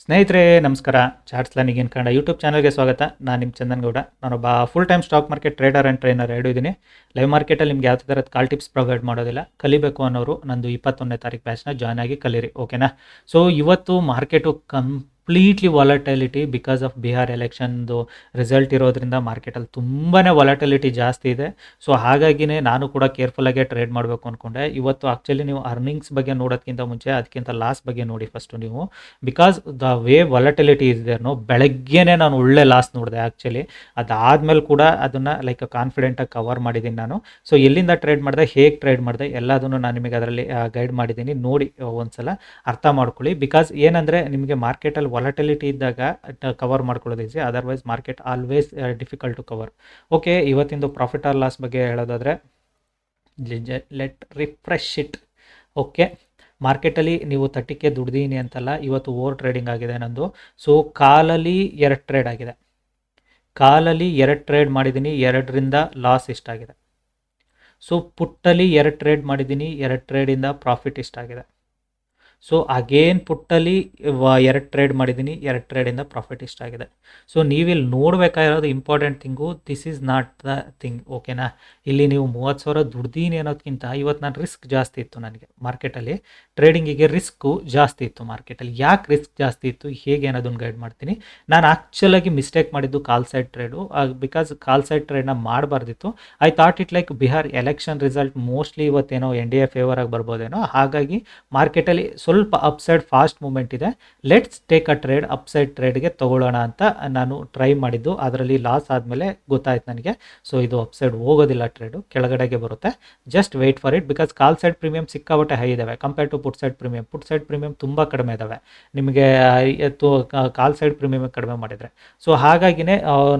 ಸ್ನೇಹಿತರೆ, ನಮಸ್ಕಾರ. Charts learning Kannada YouTube ಚಾನಲ್ಗೆ ಸ್ವಾಗತ. ನಾನು ನಿಮ್ಮ ಚಂದನ್ ಗೌಡ ನಾನೊಬ್ಬ full time stock market trader and trainer ಎರಡು ಇದ್ದೀನಿ. ಲೈವ್ ಮಾರ್ಕೆಟಲ್ಲಿ ನಿಮ್ಗೆ ಯಾವ ಥರದ ಕಾಲ್ ಟಿಪ್ಸ್ ಪ್ರೊವೈಡ್ ಮಾಡೋದಿಲ್ಲ, ಕಲಿಬೇಕು ಅನ್ನೋರು ನಂದು ಇಪ್ಪತ್ತೊಂದನೇ ತಾರೀಕು ಬ್ಯಾಚ್ನ ಜಾಯ್ನ್ ಆಗಿ ಕಲೀರಿ ಓಕೆನಾ ಸೊ ಇವತ್ತು market completely volatility because of Bihar ಎಲೆಕ್ಷನ್ದು result ಇರೋದ್ರಿಂದ ಮಾರ್ಕೆಟಲ್ಲಿ ತುಂಬಾ ವಾಲಟಿಲಿಟಿ ಜಾಸ್ತಿ ಇದೆ. ಸೊ ಹಾಗಾಗಿನೇ ನಾನು ಕೂಡ ಕೇರ್ಫುಲ್ಲಾಗೆ ಟ್ರೇಡ್ ಮಾಡಬೇಕು ಅಂದ್ಕೊಂಡೆ ಇವತ್ತು ಆ್ಯಕ್ಚುಲಿ ನೀವು ಅರ್ನಿಂಗ್ಸ್ ಬಗ್ಗೆ ನೋಡೋದಕ್ಕಿಂತ ಮುಂಚೆ, ಅದಕ್ಕಿಂತ ಲಾಸ್ ಬಗ್ಗೆ ನೋಡಿ ಫಸ್ಟು ನೀವು. Because the way volatility no ಬೆಳಗ್ಗೆನೇ ನಾನು ಒಳ್ಳೆ ಲಾಸ್ ನೋಡಿದೆ ಆ್ಯಕ್ಚುಲಿ ಅದಾದಮೇಲೆ ಕೂಡ ಅದನ್ನು ಲೈಕ್ ಕಾನ್ಫಿಡೆಂಟಾಗಿ ಕವರ್ ಮಾಡಿದ್ದೀನಿ ನಾನು. ಸೊ ಎಲ್ಲಿಂದ ಟ್ರೇಡ್ ಮಾಡಿದೆ, ಹೇಗೆ ಟ್ರೇಡ್ ಮಾಡಿದೆ, ಎಲ್ಲದನ್ನು ನಾನು ನಿಮಗೆ ಅದರಲ್ಲಿ ಗೈಡ್ ಮಾಡಿದ್ದೀನಿ. ನೋಡಿ ಒಂದು ಸಲ ಅರ್ಥ ಮಾಡ್ಕೊಳ್ಳಿ. ಬಿಕಾಸ್ ಏನಂದರೆ ನಿಮಗೆ ಮಾರ್ಕೆಟಲ್ಲಿ ವಾಲಟಿಲಿಟಿ ಇದ್ದಾಗ ಕವರ್ ಮಾಡ್ಕೊಳ್ಳೋದು easy otherwise market always difficult to cover okay ಇವತ್ತಿಂದು profit or loss ಬಗ್ಗೆ ಹೇಳೋದಾದರೆ ಲೆಟ್ ರಿಫ್ರೆಶ್ ಇಟ್ ಓಕೆ ಮಾರ್ಕೆಟಲ್ಲಿ ನೀವು ತಟ್ಟಿಕೆ ದುಡ್ದೀನಿ ಅಂತಲ್ಲ, ಇವತ್ತು ಓವರ್ ಟ್ರೇಡಿಂಗ್ ಆಗಿದೆ ನಂದು. ಸೊ ಕಾಲಲ್ಲಿ ಎರಡು ಟ್ರೇಡ್ ಆಗಿದೆ. ಕಾಲಲ್ಲಿ ಎರಡು ಟ್ರೇಡ್ ಮಾಡಿದ್ದೀನಿ ಎರಡರಿಂದ ಲಾಸ್ ಇಷ್ಟಾಗಿದೆ ಸೊ ಪುಟ್ಟಲ್ಲಿ ಎರಡು ಟ್ರೇಡ್ ಮಾಡಿದ್ದೀನಿ ಎರಡು ಟ್ರೇಡಿಂದ ಪ್ರಾಫಿಟ್ ಇಷ್ಟಾಗಿದೆ ಸೊ ಅಗೇನ್ ಪುಟ್ಟಲ್ಲಿ ಎರಡು ಟ್ರೇಡ್ ಮಾಡಿದ್ದೀನಿ. ಎರಡು ಟ್ರೇಡಿಂದ ಪ್ರಾಫಿಟ್ ಇಷ್ಟಾಗಿದೆ ಸೊ ನೀವಿಲ್ಲಿ ನೋಡಬೇಕಾಗಿರೋದು important thing this is not the thing ಓಕೆನಾ ಇಲ್ಲಿ ನೀವು ಮೂವತ್ತು ಸಾವಿರ ದುಡ್ದೀನಿ ಅನ್ನೋದಕ್ಕಿಂತ ಇವತ್ತು ನಾನು ರಿಸ್ಕ್ ಜಾಸ್ತಿ ಇತ್ತು ನನಗೆ ಮಾರ್ಕೆಟಲ್ಲಿ ಟ್ರೇಡಿಂಗಿಗೆ ರಿಸ್ಕು ಜಾಸ್ತಿ ಇತ್ತು ಮಾರ್ಕೆಟಲ್ಲಿ ಯಾಕೆ ರಿಸ್ಕ್ ಜಾಸ್ತಿ ಇತ್ತು? ಹೇಗೆ ಅನ್ನೋದನ್ನು ಗೈಡ್ ಮಾಡ್ತೀನಿ. ನಾನು ಆ್ಯಕ್ಚುಲಾಗಿ ಮಿಸ್ಟೇಕ್ ಮಾಡಿದ್ದು call side trade because call side ಟ್ರೇಡ್ನ ಮಾಡಬಾರ್ದಿತ್ತು. I thought it like Bihar election result mostly ಇವತ್ತೇನೋ ಎನ್ ಡಿ ಎ ಫೇವರ್ ಆಗಿ ಬರ್ಬೋದೇನೋ. ಹಾಗಾಗಿ ಮಾರ್ಕೆಟಲ್ಲಿ ಸ್ವಲ್ಪ ಅಪ್ಸೈಡ್ ಫಾಸ್ಟ್ ಮೂಮೆಂಟ್ ಇದೆ. Let's take a trade upside ಟ್ರೇಡ್ಗೆ ತೊಗೊಳ್ಳೋಣ ಅಂತ ನಾನು ಟ್ರೈ ಮಾಡಿದ್ದು. ಅದರಲ್ಲಿ ಲಾಸ್ ಆದಮೇಲೆ ಗೊತ್ತಾಯ್ತು ನನಗೆ. ಸೊ ಇದು ಅಪ್ಸೈಡ್ ಹೋಗೋದಿಲ್ಲ ಟ್ರೇಡು ಕೆಳಗಡೆಗೆ ಬರುತ್ತೆ. Just wait for it because call side premium ಸಿಕ್ಕಾಬಟ್ಟೆ ಹೈ ಇದಾವೆ. Compare to put side premium put side premium ತುಂಬ ಕಡಿಮೆ ಇದ್ದಾವೆ ನಿಮಗೆ ಕಾಲ್ ಸೈಡ್ ಪ್ರೀಮಿಯಮ್ ಕಡಿಮೆ ಮಾಡಿದರೆ. ಸೊ ಹಾಗಾಗಿನೇ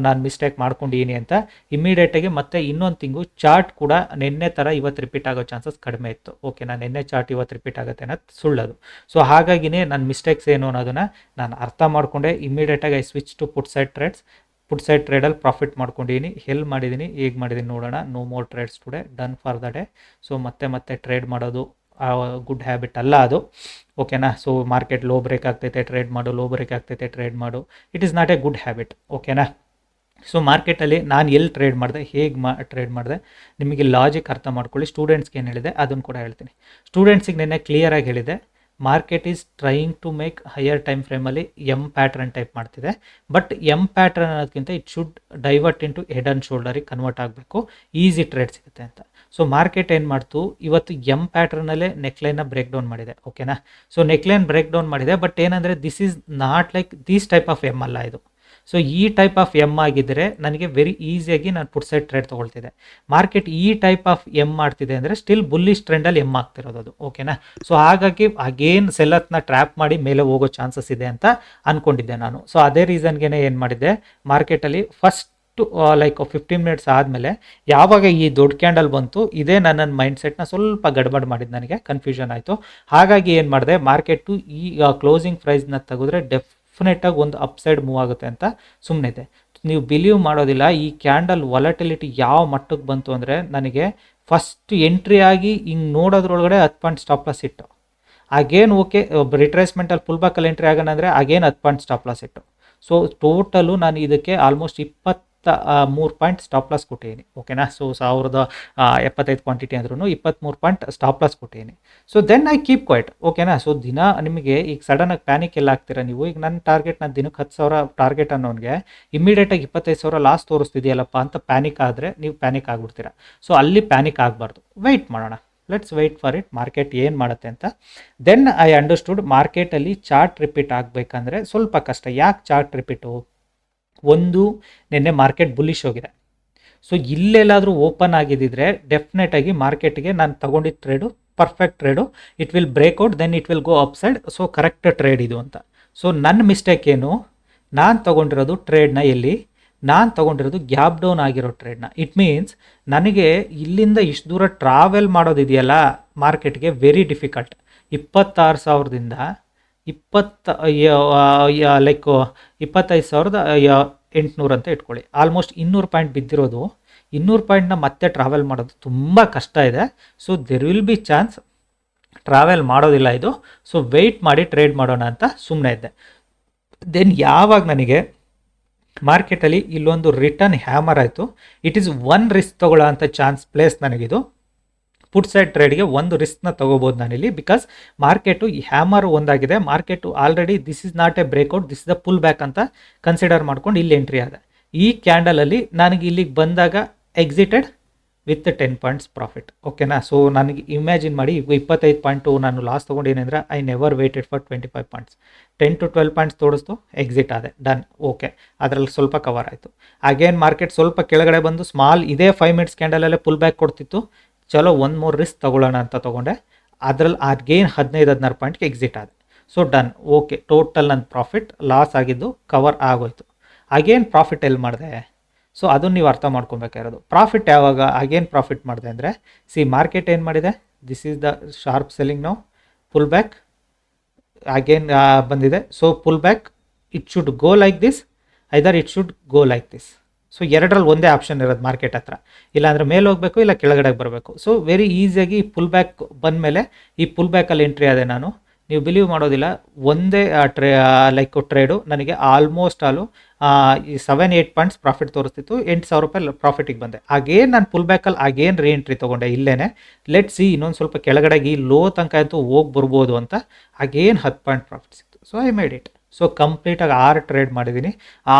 ನಾನು ಮಿಸ್ಟೇಕ್ ಮಾಡ್ಕೊಂಡಿದ್ದೀನಿ ಅಂತ ಇಮಿಡಿಯೇಟಾಗಿ ಮತ್ತೆ ಇನ್ನೊಂದು ತಿಂಗು ಚಾರ್ಟ್ ಕೂಡ ನಿನ್ನೆ ಥರ ಇವತ್ತು ರಿಪೀಟ್ ಆಗೋ ಚಾನ್ಸಸ್ ಕಡಿಮೆ ಇತ್ತು. ಓಕೆ ನಾನು ನಿನ್ನೆ ಚಾರ್ಟ್ ಇವತ್ತು ರಿಪೀಟ್ ಆಗುತ್ತೆ ಅನ್ನೋದು ಸುಳ್ಳದು. ಸೊ ಹಾಗಾಗಿನೇ ನನ್ನ ಮಿಸ್ಟೇಕ್ಸ್ ಏನು ಅನ್ನೋದನ್ನು ನಾನು ಅರ್ಥ ಮಾಡಿಕೊಂಡೆ. ಇಮಿಡಿಯೇಟಾಗಿ I switch to put side trades put side ಟ್ರೇಡಲ್ಲಿ profit ಮಾಡ್ಕೊಂಡಿದ್ದೀನಿ ಹೆಲ್ ಮಾಡಿದ್ದೀನಿ ಹೇಗೆ ಮಾಡಿದ್ದೀನಿ ನೋಡೋಣ. No more trades today done for the day so ಮತ್ತೆ ಮತ್ತೆ ಟ್ರೇಡ್ ಮಾಡೋದು ಗುಡ್ ಹ್ಯಾಬಿಟ್ ಅಲ್ಲ ಅದು. ಓಕೆನಾ ಸೊ ಮಾರ್ಕೆಟ್ ಲೋ ಬ್ರೇಕ್ ಆಗ್ತೈತೆ. ಟ್ರೇಡ್ ಮಾಡು. ಲೋ ಬ್ರೇಕ್ ಆಗ್ತೈತೆ. ಟ್ರೇಡ್ ಮಾಡು. It is not a good habit ಓಕೆನಾ ಸೊ ಮಾರ್ಕೆಟಲ್ಲಿ ನಾನು ಎಲ್ಲಿ ಟ್ರೇಡ್ ಮಾಡಿದೆ? ಹೇಗೆ ಮಾ ಟ್ರೇಡ್ ಮಾಡಿದೆ? ನಿಮಗೆ ಲಾಜಿಕ್ ಅರ್ಥ ಮಾಡ್ಕೊಳ್ಳಿ. ಸ್ಟೂಡೆಂಟ್ಸ್ಗೆ ಏನು ಹೇಳಿದೆ? ಅದನ್ನು ಕೂಡ ಹೇಳ್ತೀನಿ. ಸ್ಟೂಡೆಂಟ್ಸಿಗೆ ನೆನ್ನೆ ಕ್ಲಿಯರಾಗಿ ಹೇಳಿದೆ. Market is trying to make higher time ಫ್ರೇಮಲ್ಲಿ M pattern type ಮಾಡ್ತಿದೆ. ಬಟ್ ಎಂ ಪ್ಯಾಟ್ರನ್ ಅನ್ನೋದಕ್ಕಿಂತ it should divert into head and ಶೋಲ್ಡರಿಗೆ convert ಆಗಬೇಕು. ಈಸಿ ಟ್ರೇಡ್ ಸಿಗುತ್ತೆ ಅಂತ. ಸೊ ಮಾರ್ಕೆಟ್ ಏನು ಮಾಡ್ತು? ಇವತ್ತು ಎಂ ಪ್ಯಾಟ್ರನಲ್ಲೇ ನೆಕ್ಲೈನ್ನ ಬ್ರೇಕ್ ಡೌನ್ ಮಾಡಿದೆ. ಓಕೆನಾ ಸೊ ನೆಕ್ಲೈನ್ ಬ್ರೇಕ್ ಡೌನ್ ಮಾಡಿದೆ. ಬಟ್ ಏನಂದರೆ this is not like these type of M ಅಲ್ಲ ಇದು. ಸೊ ಈ ಟೈಪ್ ಆಫ್ ಎಂ ಆಗಿದ್ದರೆ ನನಗೆ ವೆರಿ ಈಸಿಯಾಗಿ ನಾನು ಪುಟ್ ಸೈಡ್ ಟ್ರೇಡ್ ತೊಗೊಳ್ತಿದ್ದೆ. ಮಾರ್ಕೆಟ್ ಈ ಟೈಪ್ ಆಫ್ ಎಂ ಮಾಡ್ತಿದೆ ಅಂದರೆ ಸ್ಟಿಲ್ ಬುಲ್ಲಿಶ್ ಟ್ರೆಂಡಲ್ಲಿ ಎಂ ಆಗ್ತಿರೋದು ಅದು. ಓಕೆನಾ ಸೊ ಹಾಗಾಗಿ ಅಗೇನ್ ಸೆಲ್ಲತ್ನ ಟ್ರ್ಯಾಪ್ ಮಾಡಿ ಮೇಲೆ ಹೋಗೋ ಚಾನ್ಸಸ್ ಇದೆ ಅಂತ ಅಂದ್ಕೊಂಡಿದ್ದೆ ನಾನು. ಸೊ ಅದೇ ರೀಸನ್ಗೆ ಏನು ಮಾಡಿದ್ದೆ? ಮಾರ್ಕೆಟಲ್ಲಿ ಫಸ್ಟ್ ಲೈಕ್ ಫಿಫ್ಟೀನ್ ಮಿನಿಟ್ಸ್ ಆದಮೇಲೆ ಯಾವಾಗ ಈ ದೊಡ್ಡ ಕ್ಯಾಂಡಲ್ ಬಂತು, ಇದೇ ನನ್ನ ಮೈಂಡ್ ಸೆಟ್ನ ಸ್ವಲ್ಪ ಗಡ್ಬಡ್ ಮಾಡಿದ್ದು ನನಗೆ. ಕನ್ಫ್ಯೂಷನ್ ಆಯಿತು. ಹಾಗಾಗಿ ಏನು ಮಾಡಿದೆ? ಮಾರ್ಕೆಟು ಈ ಕ್ಲೋಸಿಂಗ್ ಪ್ರೈಸ್ನ ತೆಗೆದ್ರೆ ಡೆಫಿನೆಟಾಗಿ ಒಂದು ಅಪ್ಸೈಡ್ ಮೂವ್ ಆಗುತ್ತೆ ಅಂತ ಸುಮ್ಮನೆ ಇದೆ. ನೀವು ಬಿಲೀವ್ ಮಾಡೋದಿಲ್ಲ, ಈ ಕ್ಯಾಂಡಲ್ ವಾಲಟಿಲಿಟಿ ಯಾವ ಮಟ್ಟಕ್ಕೆ ಬಂತು ಅಂದರೆ ನನಗೆ ಫಸ್ಟ್ ಎಂಟ್ರಿ ಆಗಿ ಹಿಂಗೆ ನೋಡೋದ್ರೊಳಗಡೆ ಹತ್ತು ಪಾಯಿಂಟ್ ಸ್ಟಾಪ್ ಲಾಸ್ ಇಟ್ಟು ಅಗೇನ್ ಓಕೆ ರಿಟ್ರೇಸ್ಮೆಂಟಲ್ಲಿ ಫುಲ್ ಬ್ಯಾಕಲ್ಲಿ ಎಂಟ್ರಿ ಆಗೋಣ ಅಂದರೆ ಅಗೇನ್ ಹತ್ತು ಪಾಯಿಂಟ್ ಸ್ಟಾಪ್ ಲಾಸ್ ಇಟ್ಟು ಸೊ ಟೋಟಲು ನಾನು ಇದಕ್ಕೆ ಆಲ್ಮೋಸ್ಟ್ ಇಪ್ಪತ್ತ ಮೂರು ಪಾಯಿಂಟ್ ಸ್ಟಾಪ್ ಲಾಸ್ ಕೊಟ್ಟಿದ್ದೀನಿ. ಓಕೆನಾ ಸೊ ಸಾವಿರದ ಎಪ್ಪತ್ತೈದು ಕ್ವಾಂಟಿಟಿ ಅಂದ್ರೂ ಇಪ್ಪತ್ತ್ಮೂರು ಪಾಯಿಂಟ್ ಸ್ಟಾಪ್ ಲಾಸ್ ಕೊಟ್ಟಿದ್ದೀನಿ. So then I keep quiet ಓಕೆನಾ ಸೊ ದಿನ ನಿಮಗೆ ಈಗ ಸಡನ್ನಾಗಿ ಪ್ಯಾನಿಕ್ ಎಲ್ಲ ಆಗ್ತೀರಾ ನೀವು? ಈಗ ನನ್ನ ಟಾರ್ಗೆಟ್ ನಾನು ದಿನಕ್ಕೆ ಹತ್ತು ಸಾವಿರ ಟಾರ್ಗೆಟ್ ಅನ್ನೋನಿಗೆ ಇಮ್ಮಿಡಿಯೇಟಾಗಿ ಇಪ್ಪತ್ತೈದು ಸಾವಿರ ಲಾಸ್ ತೋರಿಸ್ತಿದೆಯಲ್ಲಪ್ಪ ಅಂತ ಪ್ಯಾನಿಕ್ ಆದರೆ ನೀವು ಪ್ಯಾನಿಕ್ ಆಗಿಬಿಡ್ತೀರಾ. ಸೊ ಅಲ್ಲಿ ಪ್ಯಾನಿಕ್ ಆಗಬಾರ್ದು. ವೆಯ್ಟ್ ಮಾಡೋಣ. Let's wait for it market ಏನು ಮಾಡುತ್ತೆ ಅಂತ. ದೆನ್ ಐ ಅಂಡರ್ಸ್ಟುಡ್ ಮಾರ್ಕೆಟಲ್ಲಿ ಚಾರ್ಟ್ ರಿಪೀಟ್ ಆಗಬೇಕಂದ್ರೆ ಸ್ವಲ್ಪ ಕಷ್ಟ. ಯಾಕೆ ಚಾರ್ಟ್ ರಿಪೀಟು ಒಂದು ನಿನ್ನೆ ಮಾರ್ಕೆಟ್ ಬುಲ್ಲಿಶ್ ಹೋಗಿದೆ. ಸೊ ಇಲ್ಲೆಲ್ಲಾದರೂ ಓಪನ್ ಆಗಿದ್ದಿದ್ರೆ ಡೆಫಿನೆಟಾಗಿ ಮಾರ್ಕೆಟ್ಗೆ ನಾನು ತಗೊಂಡಿದ್ದ trade perfect trade it will breakout then it will go upside so correct trade ಇದು ಅಂತ. ಸೊ ನನ್ನ ಮಿಸ್ಟೇಕ್ ಏನು? ನಾನು ತೊಗೊಂಡಿರೋದು ಟ್ರೇಡ್ನ ಎಲ್ಲಿ? ನಾನು ತೊಗೊಂಡಿರೋದು ಗ್ಯಾಪ್ ಡೌನ್ ಆಗಿರೋ ಟ್ರೇಡ್ನ ಇಟ್ ಮೀನ್ಸ್ ನನಗೆ ಇಲ್ಲಿಂದ ಇಷ್ಟು ದೂರ ಟ್ರಾವೆಲ್ ಮಾಡೋದಿದೆಯಲ್ಲ ಮಾರ್ಕೆಟ್ಗೆ ವೆರಿ ಡಿಫಿಕಲ್ಟ್ ಇಪ್ಪತ್ತಾರು ಸಾವಿರದಿಂದ ಇಪ್ಪತ್ತ ಲೈಕ್ ಇಪ್ಪತ್ತೈದು ಸಾವಿರದ ಎಂಟುನೂರು ಅಂತ ಇಟ್ಕೊಳ್ಳಿ. ಆಲ್ಮೋಸ್ಟ್ ಇನ್ನೂರು ಪಾಯಿಂಟ್ ಬಿದ್ದಿರೋದು. ಇನ್ನೂರು ಪಾಯಿಂಟ್ನ ಮತ್ತೆ ಟ್ರಾವೆಲ್ ಮಾಡೋದು ತುಂಬ ಕಷ್ಟ ಇದೆ. So there will be chance travel ಮಾಡೋದಿಲ್ಲ ಇದು. ಸೊ ವೆಯ್ಟ್ ಮಾಡಿ ಟ್ರೇಡ್ ಮಾಡೋಣ ಅಂತ ಸುಮ್ಮನೆ ಇದ್ದೆ. ದೆನ್ ಯಾವಾಗ ನನಗೆ ಮಾರ್ಕೆಟಲ್ಲಿ ಇಲ್ಲೊಂದು ರಿಟರ್ನ್ ಹ್ಯಾಮರ್ ಆಯಿತು. ಇಟ್ ಈಸ್ ಒನ್ ರಿಸ್ಕ್ ತೊಗೊಳ್ಳೋ ಅಂಥ ಚಾನ್ಸ್ ಪ್ಲೇಸ್ ನನಗಿದು. ಪುಟ್ ಸೈಡ್ ಟ್ರೇಡ್ಗೆ ಒಂದು ರಿಸ್ಕ್ನ ತೊಗೋಬೋದು ನಾನಿಲ್ಲಿ. ಬಿಕಾಸ್ ಮಾರ್ಕೆಟು ಹ್ಯಾಮರ್ ಒಂದಾಗಿದೆ. Market already this is not a breakout, this is the pull back ಅಂತ ಕನ್ಸಿಡರ್ ಮಾಡ್ಕೊಂಡು ಇಲ್ಲಿ ಎಂಟ್ರಿ ಆದ. ಈ ಕ್ಯಾಂಡಲಲ್ಲಿ ನನಗೆ ಇಲ್ಲಿಗೆ ಬಂದಾಗ exited with ten points profit. ಓಕೆನಾ? ಸೊ ನನಗೆ ಇಮ್ಯಾಜಿನ್ ಮಾಡಿ ಇಪ್ಪತ್ತೈದು ಪಾಯಿಂಟು ನಾನು loss ತೊಗೊಂಡೇನೆಂದ್ರೆ I never waited for twenty five points. Ten to twelve points ತೋರಿಸ್ತು, exit ಆದೆ. ಡನ್. ಓಕೆ. ಅದರಲ್ಲಿ ಸ್ವಲ್ಪ ಕವರ್ ಆಯಿತು. ಅಗೇನ್ ಮಾರ್ಕೆಟ್ ಸ್ವಲ್ಪ ಕೆಳಗಡೆ ಬಂದು ಸ್ಮಾಲ್ ಇದೇ ಫೈವ್ ಮಿನಿಟ್ಸ್ ಕ್ಯಾಂಡಲಲ್ಲೇ ಪುಲ್ ಬ್ಯಾಕ್ ಕೊಡ್ತಿತ್ತು. ಚಲೋ ಒಂದು ಮೂರು ರಿಸ್ಕ್ ತೊಗೊಳ್ಳೋಣ ಅಂತ ತೊಗೊಂಡೆ. ಅದ್ರಲ್ಲಿ ಅಗೇನ್ ಹದಿನೈದು ಹದಿನಾರು ಪಾಯಿಂಟ್ಗೆ ಎಕ್ಸಿಟ್ ಆದೆ. ಸೊ ಡನ್ ಓಕೆ ಟೋಟಲ್ ನನ್ನ ಪ್ರಾಫಿಟ್ ಲಾಸ್ ಆಗಿದ್ದು ಕವರ್ ಆಗೋಯ್ತು. ಅಗೇನ್ ಪ್ರಾಫಿಟ್ ಎಲ್ಲಿ ಮಾಡಿದೆ? ಸೊ ಅದನ್ನು ನೀವು ಅರ್ಥ ಮಾಡ್ಕೊಬೇಕಾಗಿರೋದು ಪ್ರಾಫಿಟ್ ಯಾವಾಗ ಅಗೇನ್ ಪ್ರಾಫಿಟ್ ಮಾಡಿದೆ ಅಂದರೆ ಸಿ ಮಾರ್ಕೆಟ್ ಏನು ಮಾಡಿದೆ? This is the sharp selling ನಾವು ಪುಲ್ ಬ್ಯಾಕ್ ಅಗೇನ್ ಬಂದಿದೆ. So pull back it should go like this either it should go like this so ಎರಡರಲ್ಲಿ ಒಂದೇ ಆಪ್ಷನ್ ಇರೋದು ಮಾರ್ಕೆಟ್ ಹತ್ರ. ಇಲ್ಲಾಂದರೆ ಮೇಲೆ ಹೋಗಬೇಕು, ಇಲ್ಲ ಕೆಳಗಡೆಗೆ ಬರಬೇಕು. ಸೊ ವೆರಿ ಈಸಿಯಾಗಿ ಪುಲ್ ಬ್ಯಾಕ್ ಬಂದಮೇಲೆ ಈ ಪುಲ್ ಬ್ಯಾಕಲ್ಲಿ ಎಂಟ್ರಿ ಆದೆ ನಾನು. ನೀವು ಬಿಲೀವ್ ಮಾಡೋದಿಲ್ಲ, ಒಂದೇ ಟ್ರೇ ಲೈಕ್ ಟ್ರೇಡು ನನಗೆ ಆಲ್ಮೋಸ್ಟ್ ಆಲು ಈ ಸೆವೆನ್ ಏಯ್ಟ್ ಪಾಯಿಂಟ್ಸ್ ಪ್ರಾಫಿಟ್ ತೋರಿಸ್ತಿತ್ತು. ಎಂಟು ಸಾವಿರ ರೂಪಾಯಿ ಪ್ರಾಫಿಟಿಗೆ ಬಂದೆ. ಆಗೇನು ನಾನು ಪುಲ್ ಬ್ಯಾಕಲ್ಲಿ ಆಗೇನು ರೀ ಎಂಟ್ರಿ ತೊಗೊಂಡೆ ಇಲ್ಲೇ ಲೆಟ್ ಸಿ ಇನ್ನೊಂದು ಸ್ವಲ್ಪ ಕೆಳಗಡೆಗೆ ಈ ಲೋ ತನಕ ಅಂತೂ ಹೋಗಿ ಬರ್ಬೋದು ಅಂತ ಹಾಗೇನು ಹತ್ತು ಪಾಯಿಂಟ್ ಪ್ರಾಫಿಟ್ ಸಿಕ್ತು. So I made it so ಕಂಪ್ಲೀಟಾಗಿ ಆರು ಟ್ರೇಡ್ ಮಾಡಿದ್ದೀನಿ.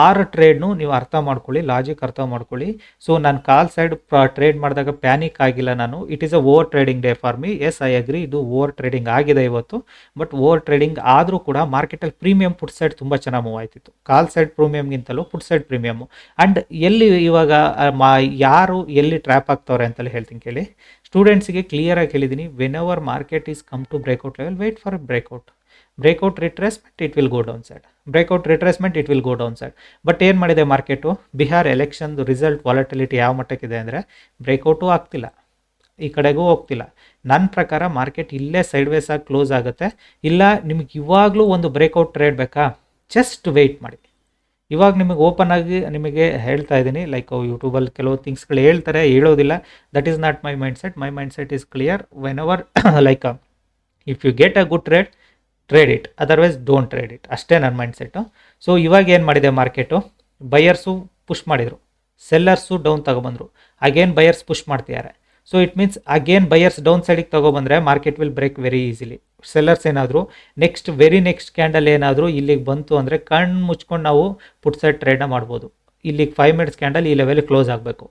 ಆರು ಟ್ರೇಡ್ನು ನೀವು ಅರ್ಥ ಮಾಡ್ಕೊಳ್ಳಿ ಲಾಜಿಕ್ ಅರ್ಥ ಮಾಡ್ಕೊಳ್ಳಿ. ಸೊ ನಾನು ಕಾಲ್ ಸೈಡ್ ಟ್ರೇಡ್ ಮಾಡಿದಾಗ ಪ್ಯಾನಿಕ್ ಆಗಿಲ್ಲ ನಾನು. It is a over trading day for me as I agree ಇದು ಓವರ್ ಟ್ರೇಡಿಂಗ್ ಆಗಿದೆ ಇವತ್ತು. ಬಟ್ ಓವರ್ ಟ್ರೇಡಿಂಗ್ ಆದರೂ ಕೂಡ ಮಾರ್ಕೆಟಲ್ಲಿ ಪ್ರೀಮಿಯಂ ಪುಟ್ ಸೈಡ್ ತುಂಬ ಚೆನ್ನಾಗಿ ಮೂವ್ ಆಯ್ತಿತ್ತು. ಕಾಲ್ ಸೈಡ್ ಪ್ರೀಮಿಯಮ್ಗಿಂತಲೂ ಪುಟ್ ಸೈಡ್ ಪ್ರೀಮಿಯಮ್ಮು ಆ್ಯಂಡ್ ಎಲ್ಲಿ ಇವಾಗ ಮಾ, ಯಾರು ಎಲ್ಲಿ ಟ್ರ್ಯಾಪ್ ಆಗ್ತವ್ರೆ ಅಂತಲೇ ಹೇಳ್ತೀನಿ ಕೇಳಿ. ಸ್ಟೂಡೆಂಟ್ಸ್ಗೆ ಕ್ಲಿಯರಾಗಿ ಹೇಳಿದ್ದೀನಿ. When our market is come to breakout level wait for breakout breakout retracement it will go down side breakout retracement it will go down side but ಏನು ಮಾಡಿದೆ ಮಾರ್ಕೆಟು ಬಿಹಾರ್ ಎಲೆಕ್ಷನ್ದು ರಿಸಲ್ಟ್ ವಾಲಟಿಲಿಟಿ ಯಾವ ಮಟ್ಟಕ್ಕಿದೆ ಅಂದರೆ ಬ್ರೇಕ್ಔಟು ಆಗ್ತಿಲ್ಲ. ಈ ಕಡೆಗೂ ಹೋಗ್ತಿಲ್ಲ. ನನ್ನ ಪ್ರಕಾರ ಮಾರ್ಕೆಟ್ ಇಲ್ಲೇ ಸೈಡ್ ವೇಸ್ ಆಗಿ ಕ್ಲೋಸ್ ಆಗುತ್ತೆ. ಇಲ್ಲ, ನಿಮಗೆ ಇವಾಗಲೂ ಒಂದು ಬ್ರೇಕ್ಔಟ್ ಟ್ರೇಡ್ ಬೇಕಾ? ಜಸ್ಟ್ ವೆಯ್ಟ್ ಮಾಡಿ. ಇವಾಗ ನಿಮಗೆ ಓಪನ್ ಆಗಿ ನಿಮಗೆ ಹೇಳ್ತಾ ಇದ್ದೀನಿ. ಲೈಕ್ ಯೂಟ್ಯೂಬಲ್ಲಿ ಕೆಲವು ಥಿಂಗ್ಸ್ಗಳು ಹೇಳ್ತಾರೆ, ಹೇಳೋದಿಲ್ಲ. That is not my mind set my mind set is clear when our like if you get a good trade trade it otherwise don't trade it ಅಷ್ಟೇ ನನ್ನ ಮೈಂಡ್ ಸೆಟ್ಟು ಸೊ ಇವಾಗ ಏನು ಮಾಡಿದೆ ಮಾರ್ಕೆಟು ಬಯರ್ಸು ಪುಷ್ ಮಾಡಿದರು. Sellers down ತಗೊಬಂದರು. Again buyers push ಮಾಡ್ತಿದ್ದಾರೆ. So it means again buyers down ಸೈಡಿಗೆ ತೊಗೊಬಂದರೆ market will break very easily sellers ಏನಾದರೂ ನೆಕ್ಸ್ಟ್ ವೆರಿ ನೆಕ್ಸ್ಟ್ ಕ್ಯಾಂಡಲ್ ಏನಾದರೂ ಇಲ್ಲಿಗೆ ಬಂತು ಅಂದರೆ ಕಣ್ಣು ಮುಚ್ಕೊಂಡು ನಾವು ಪುಟ್ ಸೈಡ್ ಟ್ರೇಡ್ನ ಮಾಡ್ಬೋದು. ಇಲ್ಲಿಗೆ ಫೈವ್ ಮಿನಿಟ್ಸ್ ಕ್ಯಾಂಡಲ್ ಈ ಲೆವೆಲ್ ಕ್ಲೋಸ್ ಆಗಬೇಕು.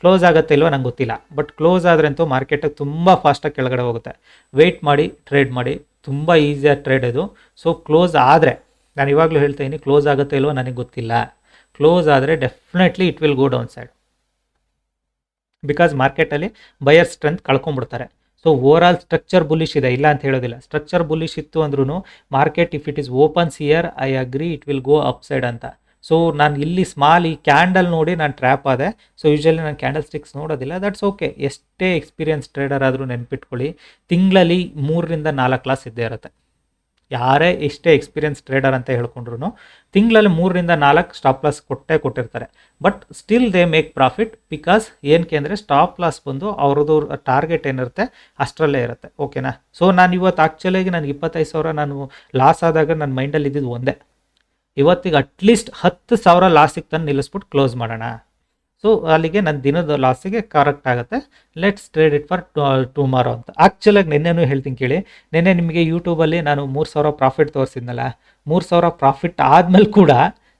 ಕ್ಲೋಸ್ ಆಗುತ್ತೆ ಇಲ್ವೋ ನಂಗೆ ಗೊತ್ತಿಲ್ಲ. ಬಟ್ ಕ್ಲೋಸ್ ಆದ್ರಂತೂ ಮಾರ್ಕೆಟಿಗೆ ತುಂಬ ಫಾಸ್ಟಾಗಿ ಕೆಳಗಡೆ ಹೋಗುತ್ತೆ. ವೆಯ್ಟ್ ಮಾಡಿ ಟ್ರೇಡ್ ಮಾಡಿ. ತುಂಬ ಈಸಿಯಾಗಿ ಟ್ರೇಡ್ ಇದು. ಸೊ ಕ್ಲೋಸ್ ಆದರೆ, ನಾನು ಇವಾಗಲೂ ಹೇಳ್ತಾ ಇದ್ದೀನಿ ಕ್ಲೋಸ್ ಆಗುತ್ತೆ ಇಲ್ವೋ ನನಗೆ ಗೊತ್ತಿಲ್ಲ. ಕ್ಲೋಸ್ ಆದರೆ definitely it will go down side because ಮಾರ್ಕೆಟಲ್ಲಿ buyer strength ಕಳ್ಕೊಂಡ್ಬಿಡ್ತಾರೆ. So over all structure bullish ಇದೆ, ಇಲ್ಲ ಅಂತ ಹೇಳೋದಿಲ್ಲ. ಸ್ಟ್ರಕ್ಚರ್ ಬುಲಿಶ್ ಇತ್ತು ಅಂದ್ರೂ market if it is open here I agree it will go up side ಅಂತ. ಸೊ ನಾನು ಇಲ್ಲಿ ಸ್ಮಾಲ್ ಈ ಕ್ಯಾಂಡಲ್ ನೋಡಿ ನಾನು ಟ್ರ್ಯಾಪ್ ಆದೆ. ಸೊ ಯೂಶಲಿ ನಾನು ಕ್ಯಾಂಡಲ್ ಸ್ಟಿಕ್ಸ್ ನೋಡೋದಿಲ್ಲ. ದಟ್ಸ್ ಓಕೆ ಎಷ್ಟೇ ಎಕ್ಸ್ಪೀರಿಯನ್ಸ್ ಟ್ರೇಡರ್ ಆದರೂ ನೆನ್ಪಿಟ್ಕೊಳ್ಳಿ. ತಿಂಗಳಲ್ಲಿ ಮೂರರಿಂದ ನಾಲ್ಕು ಕ್ಲಾಸ್ ಇದ್ದೇ ಇರುತ್ತೆ. ಯಾರೇ ಎಷ್ಟೇ ಎಕ್ಸ್ಪೀರಿಯನ್ಸ್ ಟ್ರೇಡರ್ ಅಂತ ಹೇಳ್ಕೊಂಡ್ರು ತಿಂಗಳಲ್ಲಿ ಮೂರರಿಂದ ನಾಲ್ಕು ಸ್ಟಾಪ್ ಲಾಸ್ ಕೊಟ್ಟೇ ಕೊಟ್ಟಿರ್ತಾರೆ. But still they make profit because ಏನಕ್ಕೆ ಅಂದರೆ ಸ್ಟಾಪ್ ಲಾಸ್ ಬಂದು ಅವ್ರದ್ದು ಟಾರ್ಗೆಟ್ ಏನಿರುತ್ತೆ, ಅಷ್ಟರಲ್ಲೇ ಇರುತ್ತೆ. ಓಕೆನಾ ಸೊ ನಾನು ಇವತ್ತು ಆ್ಯಕ್ಚುಲಾಗಿ ನನಗೆ ಇಪ್ಪತ್ತೈದು ಸಾವಿರ ನಾನು ಲಾಸ್ ಆದಾಗ ನನ್ನ ಮೈಂಡಲ್ಲಿ ಇದ್ದಿದ್ದು ಒಂದೇ. ಇವತ್ತಿಗೆ ಅಟ್ಲೀಸ್ಟ್ ಹತ್ತು ಸಾವಿರ ಲಾಸಿಗೆ ತಂದು ನಿಲ್ಲಿಸ್ಬಿಟ್ಟು ಕ್ಲೋಸ್ ಮಾಡೋಣ. ಸೊ ಅಲ್ಲಿಗೆ ನನ್ನ ದಿನದ ಲಾಸಿಗೆ ಕರೆಕ್ಟ್ ಆಗುತ್ತೆ. Let's trade it for tomorrow ಅಂತ. ಆ್ಯಕ್ಚುಲಾಗಿ ನಿನ್ನೆನೂ ಹೇಳ್ತೀನಿ ಕೇಳಿ. ನಿನ್ನೆ ನಿಮಗೆ ಯೂಟ್ಯೂಬಲ್ಲಿ ನಾನು ಮೂರು ಸಾವಿರ ಪ್ರಾಫಿಟ್ ತೋರಿಸಿದ್ನಲ್ಲ. ಮೂರು ಸಾವಿರ ಪ್ರಾಫಿಟ್ ಆದಮೇಲೆ ಕೂಡ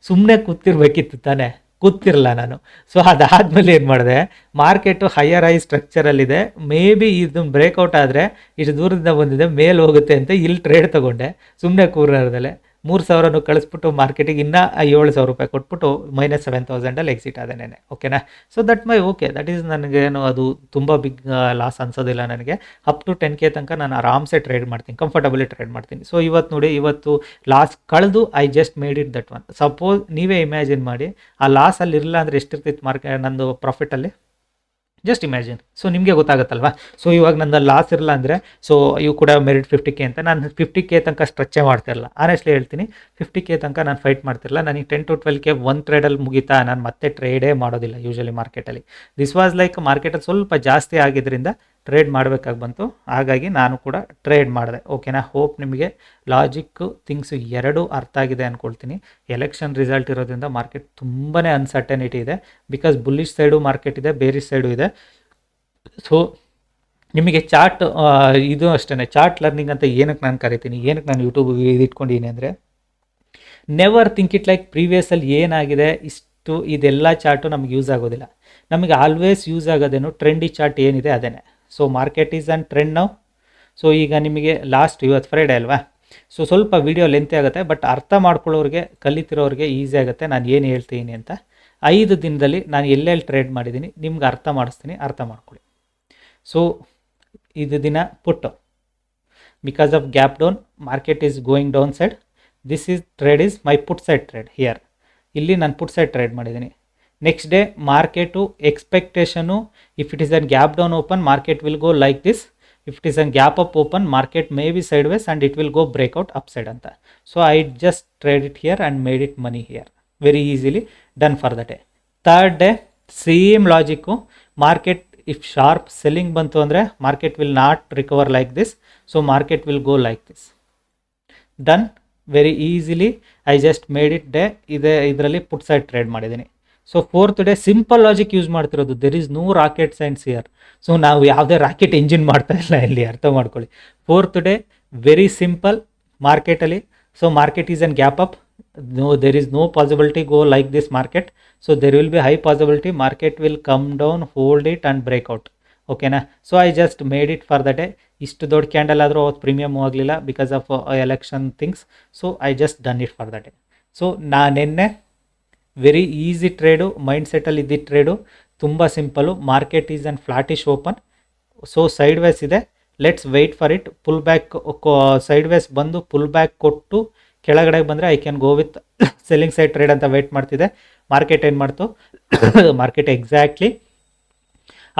ಸುಮ್ಮನೆ ಕೂತಿರ್ಬೇಕಿತ್ತು ತಾನೇ. ಕೂತಿರಲ್ಲ ನಾನು. ಸೊ ಅದಾದಮೇಲೆ ಏನು ಮಾಡಿದೆ? ಮಾರ್ಕೆಟು ಹೈಯರ್ ಐ ಸ್ಟ್ರಕ್ಚರಲ್ಲಿದೆ ಮೇ ಬಿ ಇದನ್ನು ಬ್ರೇಕೌಟ್ ಆದರೆ ಇಷ್ಟು ದೂರದಿಂದ ಬಂದಿದೆ, ಮೇಲೆ ಹೋಗುತ್ತೆ ಅಂತ ಇಲ್ಲಿ ಟ್ರೇಡ್ ತೊಗೊಂಡೆ. ಸುಮ್ಮನೆ ಕೂರೋದಲ್ಲೇ ಮೂರು ಸಾವಿರನೂ ಕಳಿಸ್ಬಿಟ್ಟು ಮಾರ್ಕೆಟಿಗೆ ಇನ್ನೂ ಏಳು ಸಾವಿರ ರೂಪಾಯಿ ಕೊಟ್ಬಿಟ್ಟು ಮೈನಸ್ ಸೆವೆನ್ ತೌಸಂಡಲ್ಲಿ ಎಕ್ಸಿಟ್ ಆದೆ ನೆನೆ ಓಕೆನಾ so that my okay that is ನನಗೇನು ಅದು ತುಂಬ ಬಿಗ್ ಲಾಸ್ ಅನ್ಸೋದಿಲ್ಲ ನನಗೆ. ಅಪ್ ಟು ಟೆನ್ ಕೆ ತನಕ ನಾನು ಆರಾಮ್ಸೆ ಟ್ರೇಡ್ ಮಾಡ್ತೀನಿ. ಕಂಫರ್ಟಬಲಿ ಟ್ರೇಡ್ ಮಾಡ್ತೀನಿ. ಸೊ ಇವತ್ತು ನೋಡಿ, ಇವತ್ತು ಲಾಸ್ ಕಳೆದು I just made it that one suppose ನೀವೇ ಇಮ್ಯಾಜಿನ್ ಮಾಡಿ, ಆ ಲಾಸ್ ಅಲ್ಲಿ ಇರಲ್ಲ ಅಂದರೆ ಎಷ್ಟಿರ್ತಿತ್ತು ಮಾರ್ಕೆ ನಂದು ಪ್ರಾಫಿಟಲ್ಲಿ ಜಸ್ಟ್ ಇಮ್ಯಾಜಿನ್ ಸೊ ನಿಮಗೆ ಗೊತ್ತಾಗುತ್ತಲ್ವಾ? ಸೊ ಇವಾಗ ನನ್ನ ಲಾಸ್ ಇರಲ್ಲ ಅಂದರೆ ಸೊ ಇವು ಕೂಡ ಮೆರಿಟ್ ಫಿಫ್ಟಿ ಕೆ ಅಂತ. ನಾನು ಫಿಫ್ಟಿ ಕೆ ತನಕ ಸ್ಟ್ರೆಚ್ಚೇ ಮಾಡ್ತಿರಲ್ಲ ಆನೆಸ್ಟ್ಲಿ ಹೇಳ್ತೀನಿ ಫಿಫ್ಟಿ ಕೆ ತನಕ ನಾನು ಫೈಟ್ ಮಾಡ್ತಿರಲ್ಲ ನನಗೆ ten to twelve K one ಟ್ರೇಡಲ್ಲಿ ಮುಗಿತಾ, ನಾನು ಮತ್ತೆ ಟ್ರೇಡೇ ಮಾಡೋದಿಲ್ಲ ಯೂಶಲಿ ಮಾರ್ಕೆಟಲ್ಲಿ ದಿಸ್ ವಾಸ್ ಲೈಕ್ ಮಾರ್ಕೆಟಲ್ಲಿ ಸ್ವಲ್ಪ ಜಾಸ್ತಿ ಆಗಿದ್ದರಿಂದ ಟ್ರೇಡ್ ಮಾಡಬೇಕಾಗಿ ಬಂತು. ಹಾಗಾಗಿ ನಾನು ಕೂಡ ಟ್ರೇಡ್ ಮಾಡಿದೆ. ಓಕೆನಾ ಹೋಪ್ ನಿಮಗೆ ಲಾಜಿಕ್ಕು ಥಿಂಗ್ಸು ಎರಡೂ ಅರ್ಥ ಆಗಿದೆ ಅಂದ್ಕೊಳ್ತೀನಿ ಎಲೆಕ್ಷನ್ ರಿಸಲ್ಟ್ ಇರೋದ್ರಿಂದ ಮಾರ್ಕೆಟ್ ತುಂಬಾ ಅನ್ಸರ್ಟನಿಟಿ ಇದೆ. ಬಿಕಾಸ್ ಬುಲ್ಲಿಶ್ ಸೈಡು ಮಾರ್ಕೆಟ್ ಇದೆ ಬೇರೆ ಸೈಡು ಇದೆ. ಸೊ ನಿಮಗೆ ಚಾರ್ಟ್ ಇದು ಅಷ್ಟೇ ಚಾರ್ಟ್ ಲರ್ನಿಂಗ್ ಅಂತ ಏನಕ್ಕೆ ನಾನು ಕರಿತೀನಿ? ಏನಕ್ಕೆ ನಾನು ಯೂಟ್ಯೂಬ್ ಇಟ್ಕೊಂಡಿದ್ದೀನಿ ಅಂದರೆ ನೆವರ್ ಥಿಂಕ್ ಇಟ್ ಲೈಕ್ ಪ್ರೀವಿಯಸಲ್ಲಿ ಏನಾಗಿದೆ, ಇಷ್ಟು ಇದೆಲ್ಲ ಚಾರ್ಟು ನಮ್ಗೆ ಯೂಸ್ ಆಗೋದಿಲ್ಲ. ನಮಗೆ ಆಲ್ವೇಸ್ ಯೂಸ್ ಆಗೋದೇನು ಟ್ರೆಂಡಿ ಚಾರ್ಟ್ ಏನಿದೆ ಅದೇನೆ. So market is and trend ನಾವು ಸೊ ಈಗ ನಿಮಗೆ ಲಾಸ್ಟ್ ಇವತ್ತು ಫ್ರೈಡೇ ಅಲ್ವಾ? ಸೊ ಸ್ವಲ್ಪ ವೀಡಿಯೋ ಲೆಂತಿ ಆಗುತ್ತೆ ಬಟ್ ಅರ್ಥ ಮಾಡ್ಕೊಳ್ಳೋರಿಗೆ, ಕಲಿತಿರೋರಿಗೆ ಈಸಿ ಆಗುತ್ತೆ. ನಾನು ಏನು ಹೇಳ್ತೀನಿ ಅಂತ. ಐದು ದಿನದಲ್ಲಿ ನಾನು ಎಲ್ಲೆಲ್ಲಿ ಟ್ರೇಡ್ ಮಾಡಿದ್ದೀನಿ, ನಿಮ್ಗೆ ಅರ್ಥ ಮಾಡಿಸ್ತೀನಿ, ಅರ್ಥ ಮಾಡ್ಕೊಳ್ಳಿ. ಸೊ ಇದು ದಿನ put because of gap down market is going down side this is trade is my put side trade here ಇಲ್ಲಿ ನಾನು ಪುಟ್ ಸೈಡ್ ಟ್ರೇಡ್ ಮಾಡಿದ್ದೀನಿ. Next day market expectation if it is an gap down open market will go like this if it is an gap up open market may be sideways and it will go breakout up side ಅಂತ. So I just trade it here and made it money here very easily done for the day third day same logic market if sharp selling ಬಂತು ಅಂದರೆ market will not recover like this so market will go like this done very easily I just made it day ಇದೆ, ಇದರಲ್ಲಿ put side trade ಮಾಡಿದ್ದೀನಿ. So fourth day simple logic use ಮಾಡ್ತಿರೋದು. There is no rocket science here so ನಾವು ಯಾವುದೇ rocket engine ಮಾಡ್ತಾ ಇಲ್ಲ ಇಲ್ಲಿ, ಅರ್ಥ ಮಾಡ್ಕೊಳ್ಳಿ. ಫೋರ್ತ್ ಡೇ ವೆರಿ ಸಿಂಪಲ್ ಮಾರ್ಕೆಟಲ್ಲಿ so market is an gap up no there is no possibility go like this market so there will be high possibility market will come down hold it and breakout ಓಕೆನಾ so I just made it for the day ಇಷ್ಟು ದೊಡ್ಡ candle ಆದರೂ ಅವತ್ತು premium ಆಗಲಿಲ್ಲ because of election things so I just done it for the day so ನಾ ನಿನ್ನೆ very easy trade mind ಸೆಟ್ಟಲ್ಲಿ ಇದ್ದಿದ್ದ ಟ್ರೇಡು ತುಂಬ simple market is and flattish open so sideways ಇದೆ. Let's wait for it pull back sideways ಬಂದು pull back ಕೊಟ್ಟು ಕೆಳಗಡೆ ಬಂದರೆ I can go with selling side trade ಅಂತ ವೆಯ್ಟ್ ಮಾಡ್ತಿದೆ ಮಾರ್ಕೆಟ್ ಏನು ಮಾಡ್ತು? ಮಾರ್ಕೆಟ್ ಎಕ್ಸಾಕ್ಟ್ಲಿ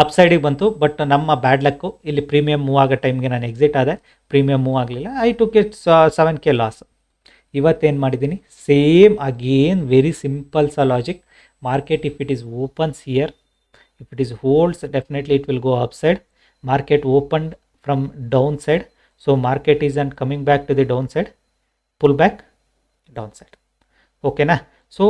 ಅಪ್ ಸೈಡಿಗೆ ಬಂತು. ಬಟ್ ನಮ್ಮ ಬ್ಯಾಡ್ ಲಕ್ಕು ಇಲ್ಲಿ ಪ್ರೀಮಿಯಮ್ ಮೂವ್ ಆಗೋ ಟೈಮ್ಗೆ ನಾನು ಎಕ್ಸಿಟ್ ಆದೆ. ಪ್ರೀಮಿಯಮ್ ಮೂವ್ ಆಗಲಿಲ್ಲ. I to it seven K loss ಇವತ್ತೇನು ಮಾಡಿದ್ದೀನಿ? ಸೇಮ್ ಅಗೇನ್ ವೆರಿ ಸಿಂಪಲ್ ಸ logic. Market, if it is opens here, if it is holds, definitely it will go up side market opened from down side. So market is and coming back to the down side. Pull back, down side. ಓಕೆನಾ? So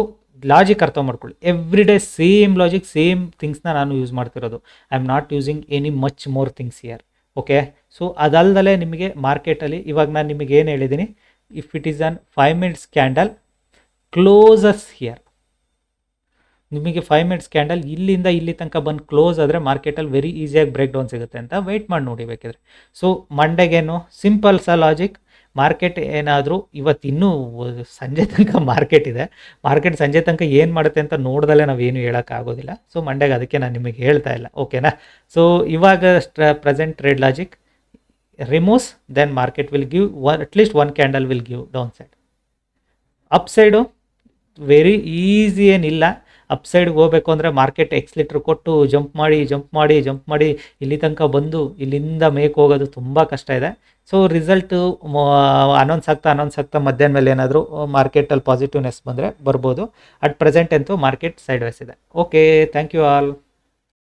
logic ಅರ್ಥ ಮಾಡ್ಕೊಳ್ಳಿ. Every day same logic, same ಥಿಂಗ್ಸ್ನ ನಾನು use ಮಾಡ್ತಿರೋದು. I am not using any much more things here. Okay? So ಅದಲ್ದಲೇ ನಿಮಗೆ ಮಾರ್ಕೆಟಲ್ಲಿ ಇವಾಗ ನಾನು ನಿಮಗೆ ಏನು ಹೇಳಿದ್ದೀನಿ? If it is on five minutes candle closes here. ನಿಮಗೆ ಫೈವ್ ಮಿನಿಟ್ಸ್ ಕ್ಯಾಂಡಲ್ ಇಲ್ಲಿಂದ ಇಲ್ಲಿ ತನಕ ಬಂದು ಕ್ಲೋಸ್ ಆದರೆ ಮಾರ್ಕೆಟಲ್ಲಿ ವೆರಿ ಈಸಿಯಾಗಿ ಬ್ರೇಕ್ ಡೌನ್ ಸಿಗುತ್ತೆ ಅಂತ ವೆಯ್ಟ್ ಮಾಡಿ ನೋಡಿ ಬೇಕಿದ್ರೆ. ಸೊ ಮಂಡೆಗೇನು ಸಿಂಪಲ್ ಸ ಲಾಜಿಕ್ ಮಾರ್ಕೆಟ್ ಏನಾದರೂ ಇವತ್ತು ಇನ್ನೂ ಸಂಜೆ ತನಕ ಮಾರ್ಕೆಟ್ ಇದೆ. ಮಾರ್ಕೆಟ್ ಸಂಜೆ ತನಕ ಏನು ಮಾಡುತ್ತೆ ಅಂತ ನೋಡ್ದಲ್ಲೇ ನಾವೇನು ಹೇಳೋಕ್ಕಾಗೋದಿಲ್ಲ ಸೊ ಮಂಡ್ಯಾಗ ಅದಕ್ಕೆ ನಾನು ನಿಮಗೆ ಹೇಳ್ತಾ ಇಲ್ಲ. ಓಕೆನಾ ಸೊ ಇವಾಗ present trade logic removes then market will give one at least one candle will will down side up side very easy ಏನಿಲ್ಲ ಅಪ್ ಸೈಡ್ಗೆ ಹೋಗ್ಬೇಕು ಅಂದರೆ ಮಾರ್ಕೆಟ್ ಎಕ್ಸ್ ಲೀಟ್ರ್ ಕೊಟ್ಟು ಜಂಪ್ ಮಾಡಿ ಜಂಪ್ ಮಾಡಿ ಜಂಪ್ ಮಾಡಿ, ಇಲ್ಲಿ ತನಕ ಬಂದು, ಇಲ್ಲಿಂದ ಮೇಕ್ ಹೋಗೋದು ತುಂಬ ಕಷ್ಟ ಇದೆ. ಸೊ ರಿಸಲ್ಟು ಅನೌನ್ಸ್ ಆಗ್ತಾ ಅನೌನ್ಸ್ ಆಗ್ತಾ ಮಧ್ಯಾಹ್ನ ಮೇಲೆ ಏನಾದರೂ ಮಾರ್ಕೆಟಲ್ಲಿ ಪಾಸಿಟಿವ್ನೆಸ್ ಬಂದರೆ ಬರ್ಬೋದು. ಅಟ್ ಪ್ರೆಸೆಂಟ್ ಅಂತೂ ಮಾರ್ಕೆಟ್ ಸೈಡ್ ವೈಸ್ ಇದೆ. Okay thank you all